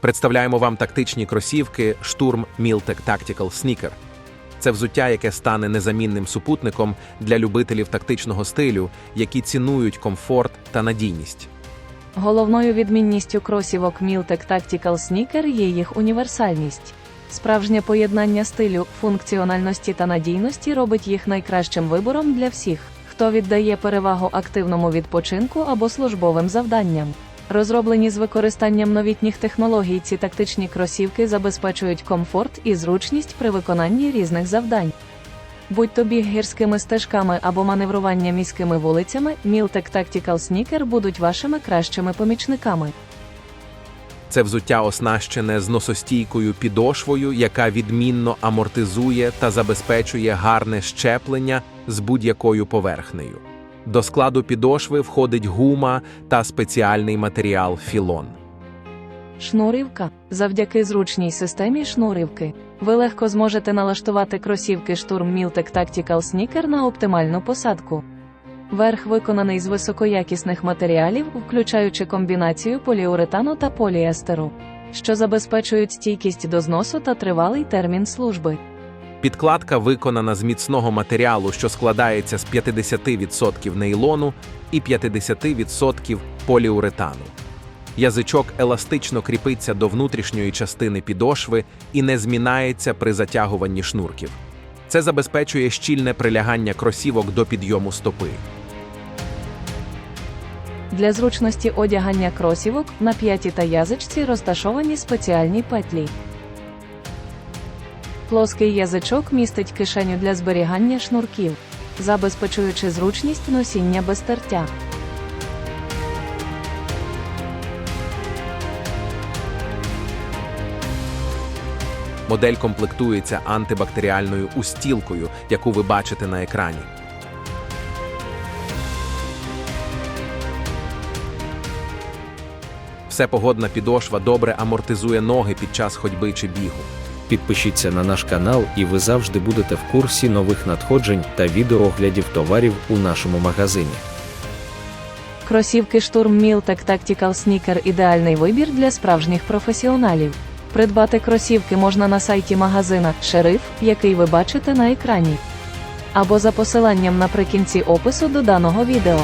Представляємо вам тактичні кросівки Штурм Miltec Tactical Sneaker. Це взуття, яке стане незамінним супутником для любителів тактичного стилю, які цінують комфорт та надійність. Головною відмінністю кросівок Miltec Tactical Sneaker є їх універсальність. Справжнє поєднання стилю, функціональності та надійності робить їх найкращим вибором для всіх, хто віддає перевагу активному відпочинку або службовим завданням. Розроблені з використанням новітніх технологій, ці тактичні кросівки забезпечують комфорт і зручність при виконанні різних завдань. Будь то біг гірськими стежками або маневрування міськими вулицями, Miltec Tactical Sneaker будуть вашими кращими помічниками. Це взуття оснащене зносостійкою підошвою, яка відмінно амортизує та забезпечує гарне щеплення з будь-якою поверхнею. До складу підошви входить гума та спеціальний матеріал філон. Шнурівка. Завдяки зручній системі шнурівки. Ви легко зможете налаштувати кросівки штурм Miltec Tactical Sneaker на оптимальну посадку. Верх виконаний з високоякісних матеріалів, включаючи комбінацію поліуретану та поліестеру, що забезпечують стійкість до зносу та тривалий термін служби. Підкладка виконана з міцного матеріалу, що складається з 50% нейлону і 50% поліуретану. Язичок еластично кріпиться до внутрішньої частини підошви і не змінається при затягуванні шнурків. Це забезпечує щільне прилягання кросівок до підйому стопи. Для зручності одягання кросівок на п'яті та язичці розташовані спеціальні петлі. Плоский язичок містить кишеню для зберігання шнурків, забезпечуючи зручність носіння без тертя. Модель комплектується антибактеріальною устілкою, яку ви бачите на екрані. Всепогодна підошва добре амортизує ноги під час ходьби чи бігу. Підпишіться на наш канал, і ви завжди будете в курсі нових надходжень та відеооглядів товарів у нашому магазині. Кросівки штурм Miltec Tactical Sneaker – ідеальний вибір для справжніх професіоналів. Придбати кросівки можна на сайті магазина Шериф, який ви бачите на екрані, або за посиланням наприкінці опису до даного відео.